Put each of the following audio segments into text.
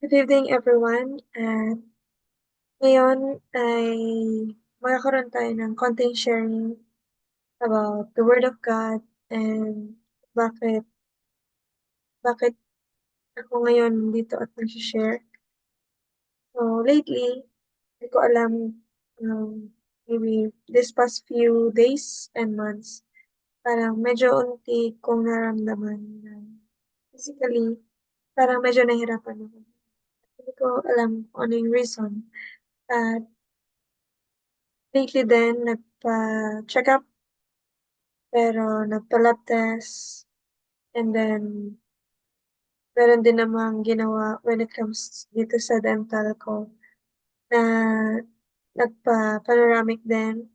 Good evening everyone at ngayon ay magkakaroon tayo ng konting sharing about the Word of God and bakit bakit ako ngayon dito at nagsi-share. So lately, hindi ko alam um, maybe this past few days and months, parang medyo unti kong naramdaman na physically, parang medyo nahirapan ako. Hindi ko alam kung ano yung reason. At lately din, nagpa-check up pero nagpa-lab test and then meron din namang ginawa when it comes dito sa dental ko na nagpa-panoramic din.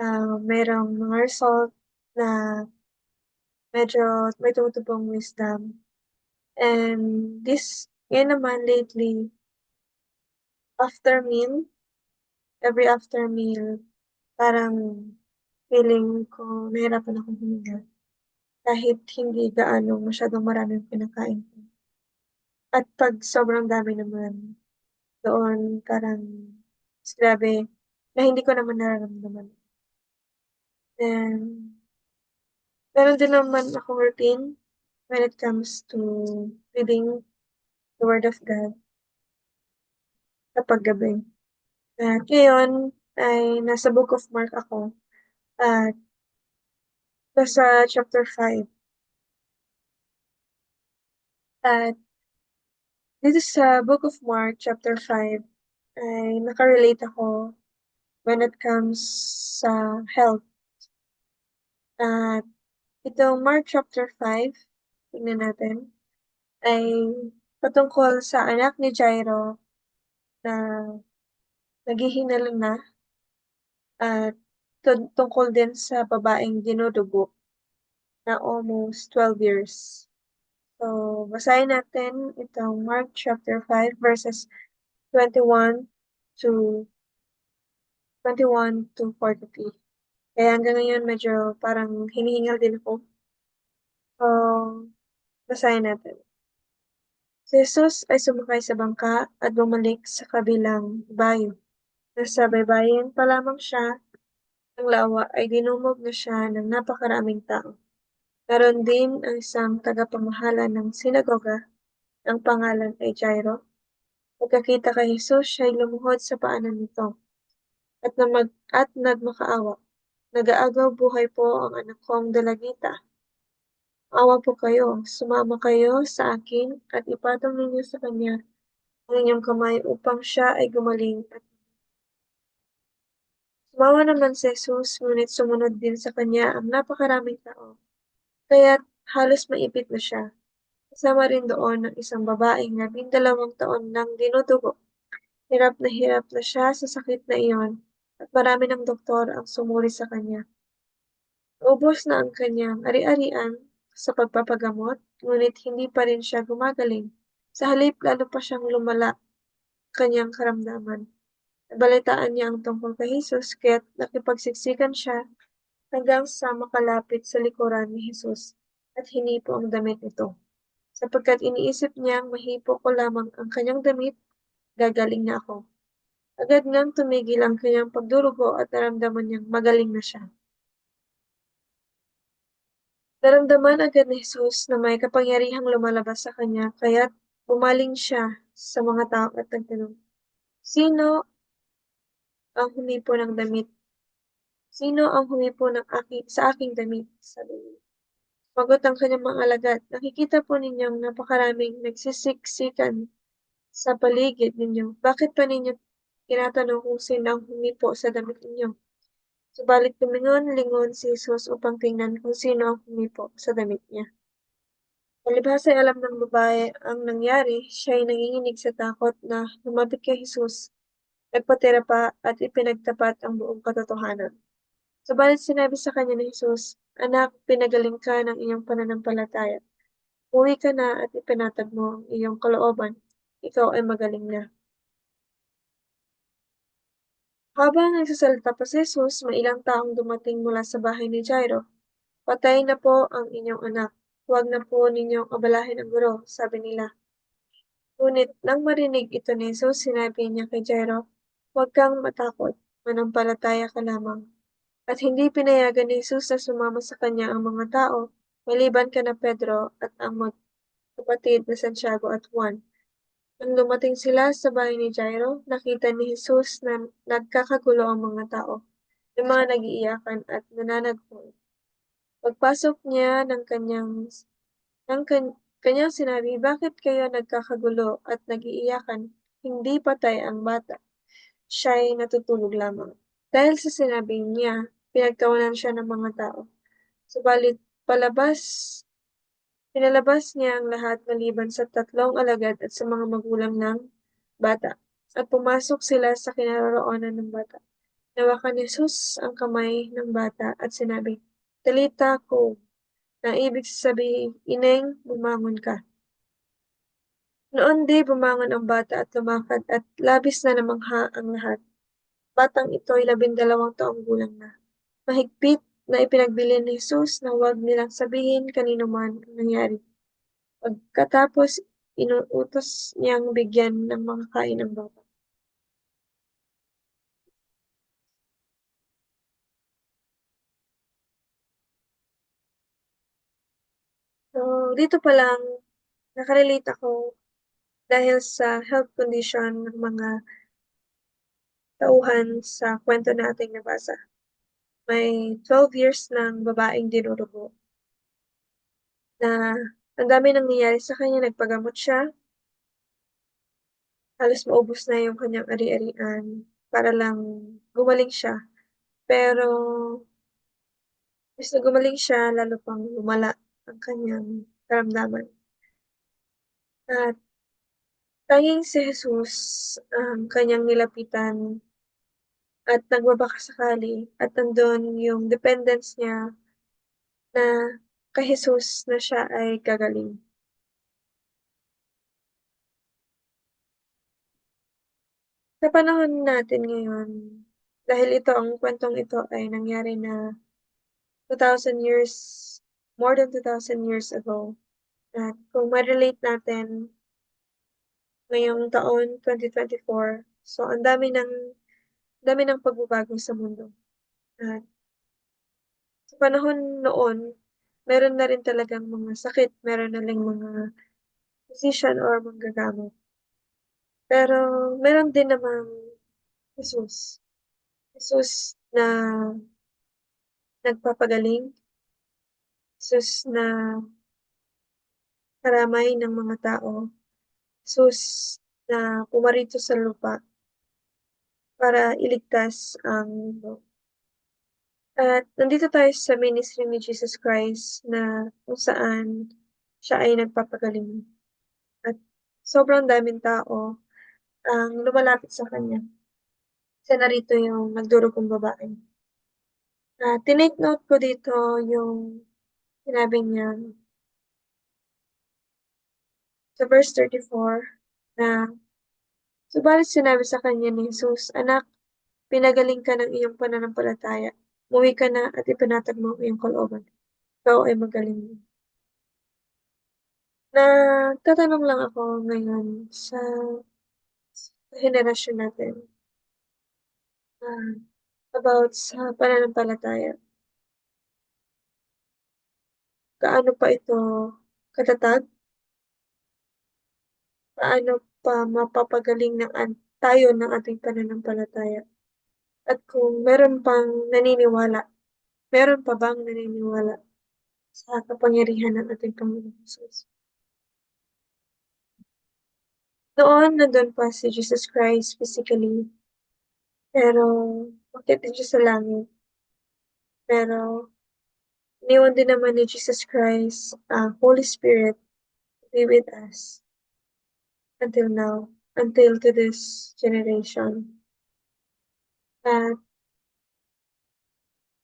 Ah, merong mga result na medyo may tumutubong wisdom. And this ngayon naman lately, after meal, every after meal, parang feeling ko nahirapan akong huminga. Kahit hindi gaano masyadong marami yung kinakain ko. At 'pag sobrang dami naman, doon parang grabe na hindi ko naman nararamdaman. And meron din naman akong routine when it comes to reading the Word of God kapag gabi. At ngayon ay nasa Book of Mark ako at nasa chapter 5. At dito sa Book of Mark chapter 5 ay naka-relate ako when it comes sa health. At itong Mark chapter 5, tingnan natin, ay patungkol sa anak ni Jairo na naghihinala na at tun- tungkol din sa babaeng dinudugo na almost 12 years. So, basahin natin itong Mark chapter 5 verses 21 to 21 to 43. Kaya hanggang ngayon medyo parang hinihingal din ako. So, basahin natin. Si Jesus ay sumakay sa bangka at bumalik sa kabilang bayo. Nasa baybayin pa lamang siya ng lawa ay dinumog na siya ng napakaraming tao. Naroon din ang isang tagapamahala ng sinagoga, ang pangalan ay Jairo. Pagkakita kay Jesus, siya ay lumuhod sa paanan nito at, namag, at nagmakaawa. Nag-aagaw buhay po ang anak kong dalagita. Awa po kayo, sumama kayo sa akin at ipatong ninyo sa kanya ang inyong kamay upang siya ay gumaling at Sumama naman si Jesus, ngunit sumunod din sa kanya ang napakaraming tao, kaya't halos maipit na siya. Kasama rin doon ang isang babaeng labindalawang taon nang dinudugo. Hirap na hirap na siya sa sakit na iyon at marami ng doktor ang sumuri sa kanya. Ubos na ang kanyang ari-arian sa pagpapagamot, ngunit hindi pa rin siya gumagaling. Sa halip, lalo pa siyang lumala kanyang karamdaman. Nabalitaan niya ang tungkol kay Jesus, kaya't nakipagsiksikan siya hanggang sa makalapit sa likuran ni Jesus at hinipo ang damit nito. Sapagkat iniisip niyang mahipo ko lamang ang kanyang damit, gagaling na ako. Agad ngang tumigil ang kanyang pagdurugo at naramdaman niyang magaling na siya. Naramdaman agad ni Jesus na may kapangyarihang lumalabas sa kanya, kaya't bumaling siya sa mga tao at nagtanong, Sino ang humipo ng damit? Sino ang humipo ng aking, sa aking damit? Sabi niya. Sumagot ang kanyang mga alagad, nakikita po ninyong napakaraming nagsisiksikan sa paligid ninyo. Bakit pa ninyo tinatanong kung sino ang humipo sa damit ninyo? Subalit tumingon-lingon si Jesus upang tingnan kung sino ang humipo sa damit niya. Palibhas ay alam ng babae ang nangyari, siya ay nanginginig sa takot na lumapit kay Jesus, nagpatira pa at ipinagtapat ang buong katotohanan. Subalit sinabi sa kanya ni Jesus, Anak, pinagaling ka ng iyong pananampalataya. Uwi ka na at ipinatag mo ang iyong kalooban. Ikaw ay magaling na. Habang nagsasalita pa si Jesus, may ilang taong dumating mula sa bahay ni Jairo. Patay na po ang inyong anak. Huwag na po ninyong abalahin ang guro, sabi nila. Ngunit nang marinig ito ni Jesus, sinabi niya kay Jairo, Huwag kang matakot, manampalataya ka lamang. At hindi pinayagan ni Jesus na sumama sa kanya ang mga tao, maliban kana Pedro at ang magkapatid na Santiago at Juan. Nang dumating sila sa bahay ni Jairo, nakita ni Jesus na nagkakagulo ang mga tao, yung mga nag-iiyakan at nananagpon. Pagpasok niya ng kanyang ng kan kanyang sinabi, Bakit kayo nagkakagulo at nag-iiyakan? Hindi patay ang bata. Siya'y natutulog lamang. Dahil sa sinabi niya, pinagtawanan siya ng mga tao. Subalit palabas, pinalabas niya ang lahat maliban sa tatlong alagad at sa mga magulang ng bata. At pumasok sila sa kinaroroonan ng bata. Nawakan ni Jesus ang kamay ng bata at sinabi, Talita ko, na ibig sabihin, Ineng, bumangon ka. Noon di bumangon ang bata at lumakad at labis na namangha ang lahat. Batang ito ay labindalawang taong gulang na. Mahigpit na ipinagbili ni Jesus na huwag nilang sabihin kanino man ang nangyari. Pagkatapos, inuutos niyang bigyan ng mga kain ng bata. So, dito pa lang, nakarelate ako dahil sa health condition ng mga tauhan sa kwento nating nabasa. May 12 years ng babaeng dinurugo na ang dami nangyayari sa kanya, nagpagamot siya. Halos maubos na yung kanyang ari-arian para lang gumaling siya. Pero, mas na gumaling siya, lalo pang lumala ang kanyang karamdaman. At tanging si Jesus ang kanyang nilapitan at nagbabakasakali at nandun yung dependence niya na kay Jesus na siya ay gagaling. Sa panahon natin ngayon, dahil ito ang kwentong ito ay nangyari na 2,000 years, more than 2,000 years ago. At kung ma-relate natin ngayong taon 2024, so ang dami ng dami ng pagbabago sa mundo. At sa panahon noon, meron na rin talagang mga sakit, meron na rin mga physician or manggagamot. Pero meron din namang Jesus. Jesus na nagpapagaling. Jesus na karamay ng mga tao. Jesus na pumarito sa lupa para iligtas ang mundo. At nandito tayo sa ministry ni Jesus Christ na kung saan siya ay nagpapagaling. At sobrang daming tao ang lumalapit sa kanya. Isa narito yung nagdurugong babae. Uh, tinake note ko dito yung sinabi niya sa verse 34 na Subalit sinabi sa kanya ni Jesus, Anak, pinagaling ka ng iyong pananampalataya. Muwi ka na at ipanatag mo ang iyong kalooban. Ikaw ay magaling. Na tatanong lang ako ngayon sa henerasyon natin uh, about sa pananampalataya. Kaano pa ito katatag? Paano pa mapapagaling ng tayo ng ating pananampalataya? At kung meron pang naniniwala, meron pa bang naniniwala sa kapangyarihan ng ating Panginoon Jesus? Noon, nandun pa si Jesus Christ physically. Pero, bakit din siya sa langit? Pero, iniwan din naman ni Jesus Christ, uh, Holy Spirit, to be with us until now, until to this generation. At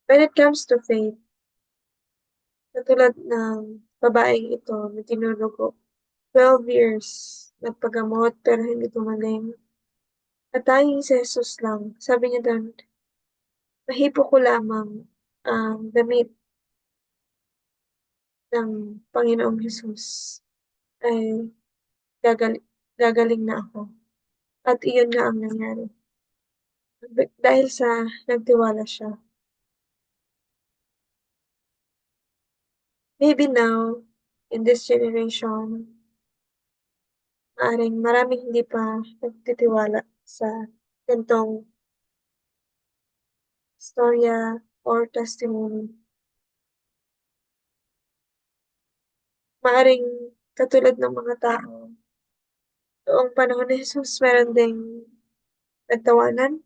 when it comes to faith, katulad ng babaeng ito na tinurugo, 12 years nagpagamot pero hindi gumaling. At tanging si Jesus lang, sabi niya doon, mahipo ko lamang ang damit ng Panginoong Jesus ay gagali gagaling na ako. At iyon nga ang nangyari. Dahil sa nagtiwala siya. Maybe now, in this generation, maaaring maraming hindi pa nagtitiwala sa ganitong istorya or testimony. Maaaring katulad ng mga tao, noong panahon ni Jesus meron ding nagtawanan.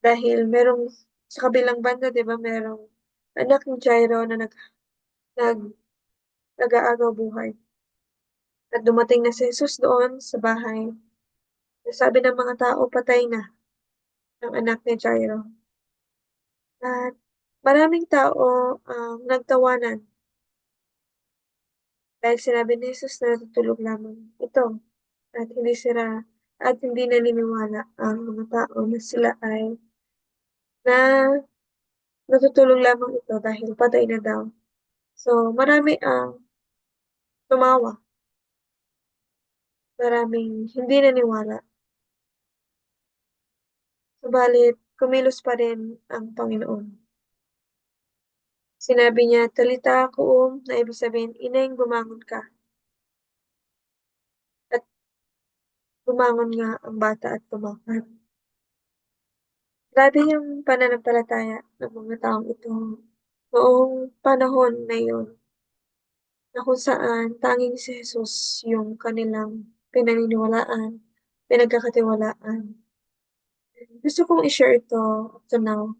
Dahil merong sa kabilang banda 'di ba merong anak ni Jairo na nag nag nag-aagaw buhay. At dumating na si Jesus doon sa bahay. Sabi ng mga tao patay na ang anak ni Jairo. At maraming tao ang nagtawanan. Dahil sinabi ni Jesus na natutulog lamang ito at hindi sila at hindi naniniwala ang mga tao na sila ay na natutulog lamang ito dahil patay na daw. So, marami ang tumawa. Maraming hindi naniwala. Subalit, kumilos pa rin ang Panginoon. Sinabi niya, Talita koum, na ibig sabihin, Ineng, bumangon ka. At bumangon nga ang bata at tumakas. Grabe yung pananampalataya ng mga taong ito noong panahon na yun na kung saan tanging si Jesus yung kanilang pinaniniwalaan, pinagkakatiwalaan. Gusto kong i-share ito up to now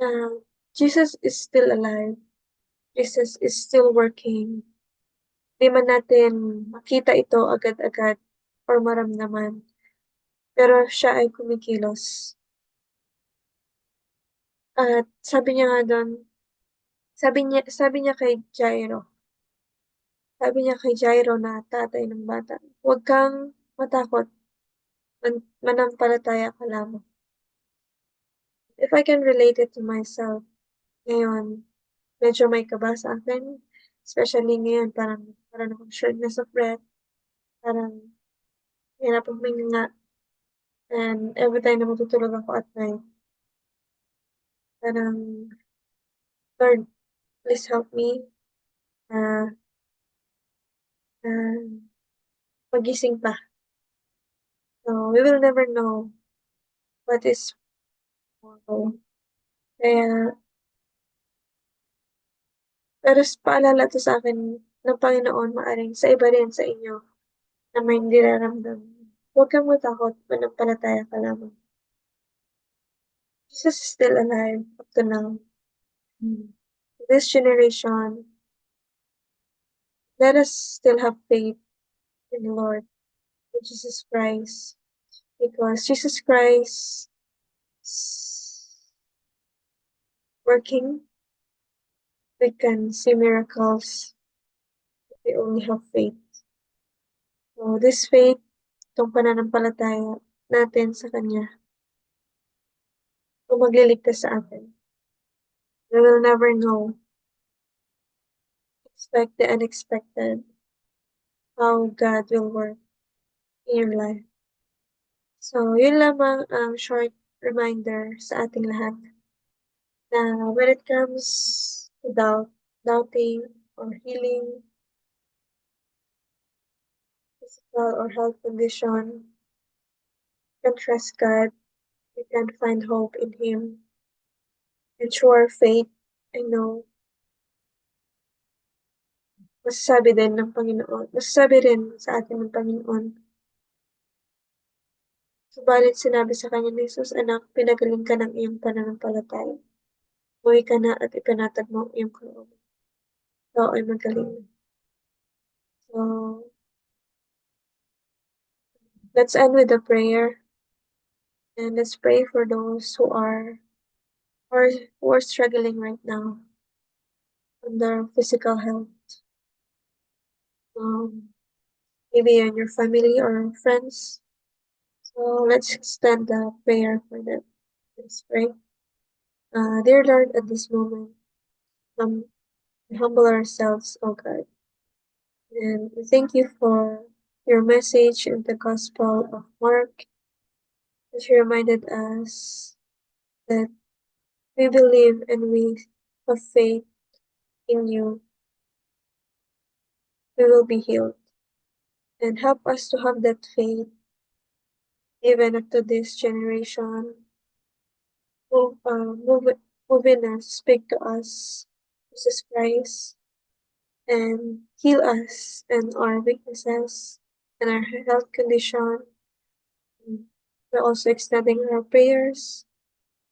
na Jesus is still alive. Jesus is still working. Di man natin makita ito agad-agad or maramdaman. Pero siya ay kumikilos. At sabi niya nga doon, sabi niya, sabi niya kay Jairo, sabi niya kay Jairo na tatay ng bata, huwag kang matakot, man manampalataya ka lamang. If I can relate it to myself, ngayon, medyo may kaba sa akin. Especially ngayon, parang, parang akong shortness of breath. Parang, hirap akong nga. And every time na matutulog ako at night, parang, Lord, please help me. Uh, uh, magising pa. So, we will never know what is tomorrow. Kaya, pero paalala 'to sa akin ng Panginoon maaring sa iba rin sa inyo na may nararamdaman. Huwag kang matakot, manampalataya ka lamang. Jesus is still alive up to now. Hmm. This generation, let us still have faith in the Lord, in Jesus Christ, because Jesus Christ is working we can see miracles we only have faith. So, this faith, itong pananampalataya natin sa Kanya, kung magliligtas sa atin. We will never know. Expect the unexpected. How God will work in your life. So, yun lamang ang short reminder sa ating lahat na when it comes doubt, doubting, or healing, physical or health condition, you can trust God, you can find hope in Him. And sure faith, I know, masasabi din ng Panginoon, masasabi rin sa atin ng Panginoon. Subalit sinabi sa kanya ni Jesus, anak, pinagaling ka ng iyong pananampalataya. Umuwi ka na at ipanatag mo iyong kalooban. Ay magaling. So, let's end with a prayer. And let's pray for those who are or who are struggling right now on their physical health. Um, maybe in your family or friends. So let's extend the prayer for them. Let's pray. Uh, dear Lord, at this moment, um, we humble ourselves, O God, and we thank you for your message in the Gospel of Mark, you reminded us that we believe and we have faith in you, we will be healed. And help us to have that faith even up to this generation. Move, uh, move, move in us, speak to us, Jesus Christ, and heal us and our weaknesses and our health condition. We're also extending our prayers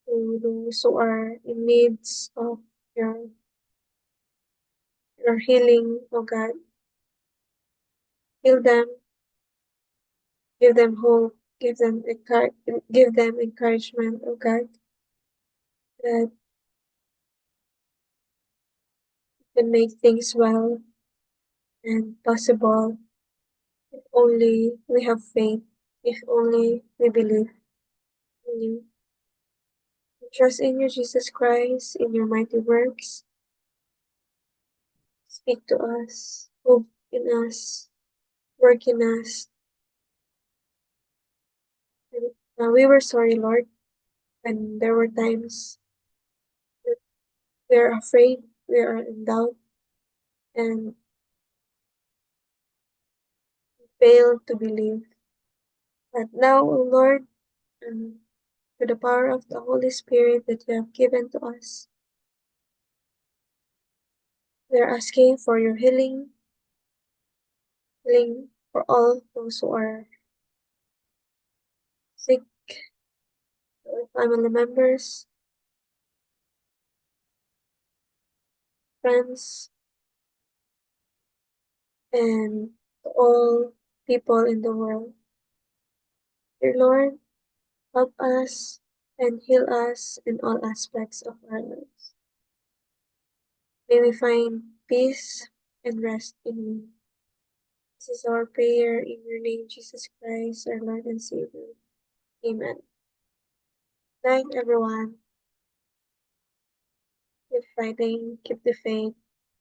to those who are in needs of your, your healing, oh God. Heal them, give them hope, give them give them encouragement, oh God, that can make things well and possible if only we have faith, if only we believe in you. We trust in you, Jesus Christ, in your mighty works. Speak to us, move in us, work in us. And, uh, we were sorry, Lord, and there were times we are afraid, we are in doubt, and fail to believe. But now, O Lord, um, through the power of the Holy Spirit that you have given to us, we are asking for your healing, healing for all those who are sick, family members, friends, and all people in the world. Dear Lord, help us and heal us in all aspects of our lives. May we find peace and rest in you. This is our prayer in your name, Jesus Christ, our Lord and Savior. Amen. Night, everyone. Keep fighting, keep the faith,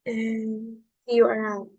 and see you around.